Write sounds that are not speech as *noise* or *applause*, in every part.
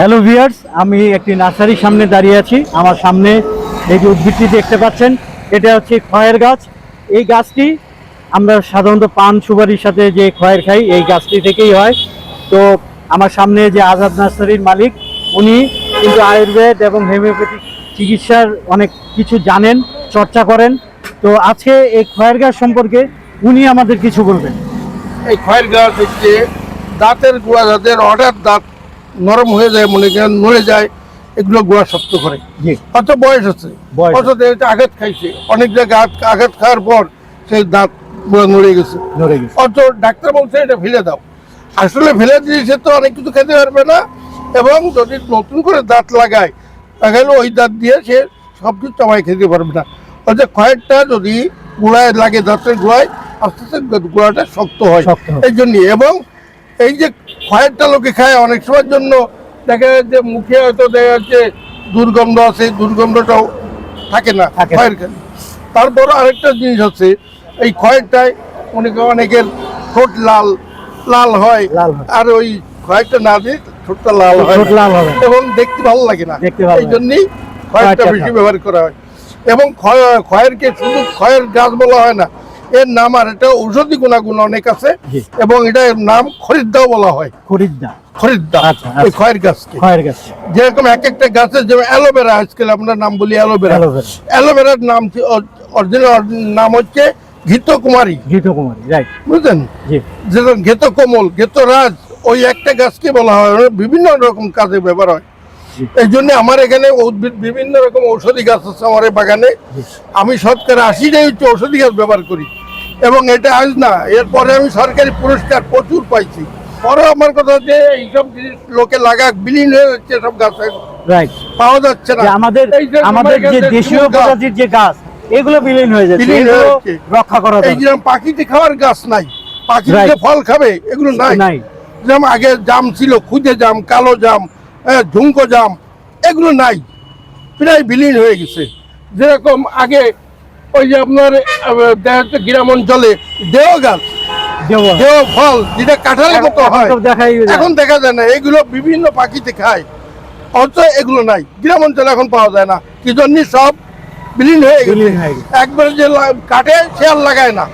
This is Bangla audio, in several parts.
হ্যালো ভিয়ার্স আমি একটি নার্সারির সামনে দাঁড়িয়ে আছি। আমার সামনে এই যে উদ্ভিদটি দেখতে পাচ্ছেন, এটা হচ্ছে খয়ের গাছ। এই গাছটি আমরা সাধারণত পান, সুপারির সাথে যে খয়ের খাই, এই গাছটি থেকেই হয়। তো আমার সামনে যে আজাদ নার্সারির মালিক, উনি কিন্তু আয়ুর্বেদ এবং হোমিওপ্যাথিক চিকিৎসার অনেক কিছু জানেন, চর্চা করেন। তো আজকে এই খয়ের গাছ সম্পর্কে উনি আমাদের কিছু বলবেন। এই খয়ের গাছ হচ্ছে দাঁতের গোড়া, যাদের হঠাৎ দাঁত নরম হয়ে যায় মনে করেন নড়ে যায় এগুলো গোড়া শক্ত করে। অত বয়স আছে বয়স অত এটা আঘাত খাইছে। অনেক জায়গায় আঘাত- খাওয়ার পর সেই দাঁত নড়ে গেছে। ধরে গেছে। অত ডাক্তার বলছে এটা ফেলে দাও। আসলে ফেলে দিয়েছে তো অনেক কিছু খেতে পারবে না। এবং যদি নতুন করে দাঁত লাগায় লাগাইলে ওই দাঁত দিয়ে সে সব কিছু চামাই খেতে পারবে না। অর্থাৎ খয়েরটা যদি গোড়ায় লাগে দাঁতের গোড়ায় আস্তে আস্তে গোড়াটা শক্ত হয়। শক্ত এই জন্যই এবং এই যে খয়েরটা লোকে খায় অনেক সময়ের জন্য দেখা যাচ্ছে মুখে হয়তো দেখা যাচ্ছে দুর্গন্ধ আছে দুর্গন্ধটাও থাকে না। খয়ের তারপর আরেকটা জিনিস হচ্ছে এই খয়েরটায় অনেকে অনেকের ঠোঁট লাল লাল হয়। আর ওই খয়েরটা না দিয়ে ঠোঁটটা লাল হয়। ঠোঁট লাল হবে। এবং দেখতে ভালো লাগে না। এই জন্যই খয়েরটা খয়েরটা বেশি ব্যবহার করা হয়। এবং খয়- খয়েরকে শুধু খয়ের গাছ বলা হয় না এর নাম আর এটা ঔষধি গুণাগুণ অনেক আছে। এবং এটার নাম খরিদ্দাও বলা হয়। খরিদ্দা। খরিদ্দা আচ্ছা, ওই আচ্ছা। খয়ের গাছকে। খয়ের গাছ যেরকম এক একটা গাছের যেমন অ্যালোভেরা আজকাল আমরা নাম বলি অ্যালোভেরা। অ্যালোভেরা। অ্যালোভেরার নাম অরিজিনাল নাম হচ্ছে ঘিত কুমারী ঘিত কুমারী রাইট বুঝলেন? যেরকম ঘেত কমল ঘেত রাজ ওই একটা গাছকে বলা হয়। বিভিন্ন রকম কাজে ব্যবহার হয়। এই জন্য আমার এখানে উদ্ভিদ বিভিন্ন রকম ঔষধি গাছ আছে আমার বাগানে। আমি শতকরা আশিটাই হচ্ছে ঔষধি গাছ ব্যবহার করি। এবং এটা আজ না এরপরে আমি সরকারি পুরস্কার প্রচুর পাইছি। পরে আমার কথা হচ্ছে এইসব জিনিস লোকে লাগাক বিলীন হয়ে যাচ্ছে সব গাছ। রাইট পাওয়া যাচ্ছে না। আমাদের আমাদের যে দেশীয় প্রজাতির যে গাছ এগুলো বিলীন হয়ে যাচ্ছে। রক্ষা করা এই পাখিতে খাওয়ার গাছ নাই। পাখি যে ফল খাবে এগুলো নাই। যেমন আগে জাম ছিল খুদে জাম কালো জাম ঝুমকো জাম এগুলো নাই। প্রায় বিলীন হয়ে গেছে। যেরকম আগে ওই যে আপনার গ্রাম অঞ্চলে দেও গাছ দেও ফল যেটা কাঁঠালের মতো হয়। এখন দেখা যায় না এগুলো বিভিন্ন পাখিতে খায়। অথচ এগুলো নাই। গ্রাম অঞ্চলে এখন পাওয়া যায় না। কি জন্য সব বিলীন হয়ে গেছে। একবারে যে লা- কাটে সে আর লাগায় না।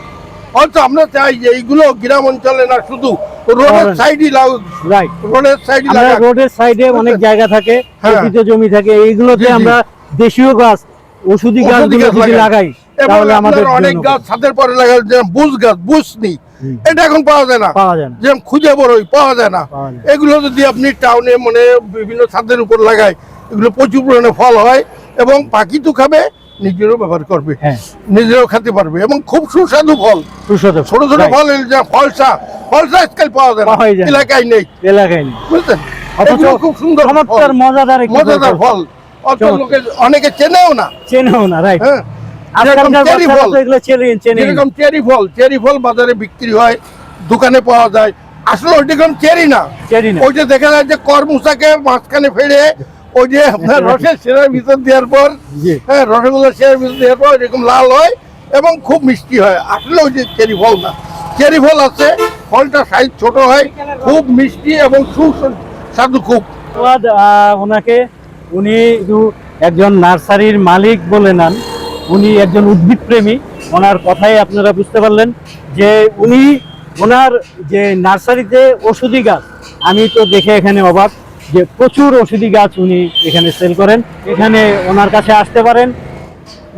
অথচ আমরা চাই যে এইগুলো গ্রাম অঞ্চলে না শুধু রোডের সাইডই লাগুক রাইট রোডের সাইডে আমরা রোডের সাইডে অনেক জায়গা থাকে হ্যাঁ। পতিত জমি থাকে এইগুলোতে। আমরা দেশীয় গাছ ওষুধি গাছ যদি লাগাই। লাগাই তাহলে আমাদের অনেক গাছ ছাদের পরে যেমন বুস গাছ বুস নেই এটা এখন পাওয়া যায় না। যেমন খুঁজে বড়ই পাওয়া যায় না। এগুলো যদি আপনি টাউনে মানে বিভিন্ন ছাদের উপর লাগায় এগুলো প্রচুর পরিমাণে ফল হয় এবং পাখি তো খাবে নিজেরও ব্যবহার করবে হ্যাঁ। নিজেরও খেতে পারবে এবং খুব সুস্বাদু ফল। সুস্বাদু ছোট ছোট. ফল যে ফলসা ফলসা আজকাল পাওয়া যায় না। এলাকায় নেই। এলাকায় নেই। বুঝলেন? অথচ খুব সুন্দর মজাদার মজাদার ফল। ফল। অত চমৎকার। লোকে অনেকে চেনেও না। চেনেও না রাইট হ্যাঁ। যেরকম চেরি ফল। চেরি ফল বাজারে বিক্রি হয় দোকানে পাওয়া যায়। আসলে চেরি না। চেরি না। দেখা যায় যে করমুসাকে মাঝখানে ফেলে ওই যে আপনার *laughs* রসের সেরার ভিতর দেওয়ার পর। হ্যাঁ রসগোল্লা সেরার ভিতর দেওয়ার পর এরকম লাল হয় এবং খুব মিষ্টি হয়। আসলে ওই যে চেরি ফল না। চেরি ফল আছে ফলটা সাইজ ছোট হয় খুব মিষ্টি এবং সুস্বাদু খুব। ওনাকে। উনি একজন নার্সারির মালিক বলে নেন। উনি একজন উদ্ভিদ প্রেমী ওনার কথাই আপনারা বুঝতে পারলেন যে উনি ওনার যে নার্সারিতে ওষুধি গাছ আমি তো দেখে এখানে অবাক। যে প্রচুর ওষুধি গাছ উনি এখানে সেল করেন। এখানে ওনার কাছে আসতে পারেন।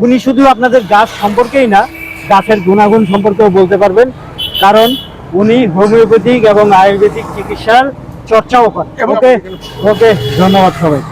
উনি শুধু আপনাদের গাছ সম্পর্কেই না গাছের গুণাগুণ সম্পর্কেও বলতে পারবেন। কারণ উনি হোমিওপ্যাথিক এবং আয়ুর্বেদিক চিকিৎসার চর্চাও করেন। ওকে ওকে ধন্যবাদ সবাই